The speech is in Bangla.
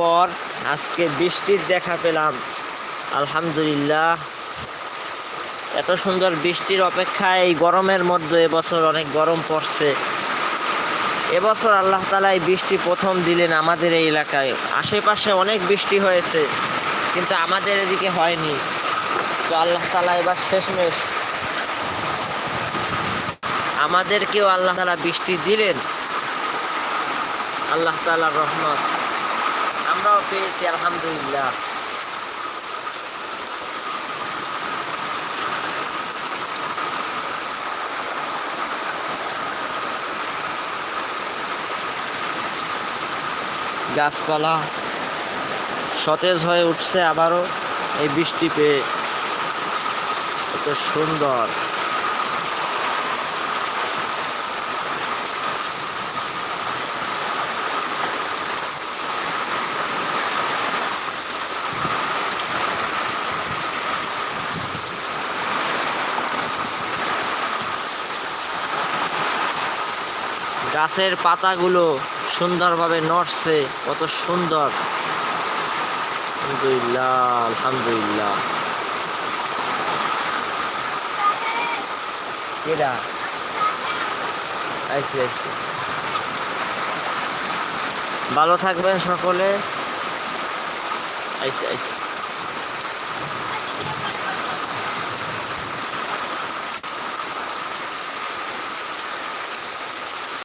পর আজকে বৃষ্টির দেখা পেলাম। আলহামদুলিল্লাহ। এত সুন্দর বৃষ্টির অপেক্ষায় এই গরমের মধ্যে এবছর অনেক গরম পড়ছে। এবছর আল্লাহ তালা এই বৃষ্টি প্রথম দিলেন আমাদের এই এলাকায়। আশেপাশে অনেক বৃষ্টি হয়েছে, কিন্তু আমাদের এদিকে হয়নি। তো আল্লাহ তালা এবার শেষমেশ আমাদেরকেও আল্লাহ তালা বৃষ্টি দিলেন। আল্লাহ তালার রহমত। আমরাও পেয়েছি আলহামদুলিল্লাহ। গাছপালা সতেজ হয়ে উঠছে আবারও এই বৃষ্টি পেয়ে। কত সুন্দর। গাছের পাতাগুলো সুন্দরভাবে নড়ছে কত সুন্দর। আলহামদুলিল্লাহ আলহামদুলিল্লাহ। ভালো থাকবেন সকলে। আইছি আইছি।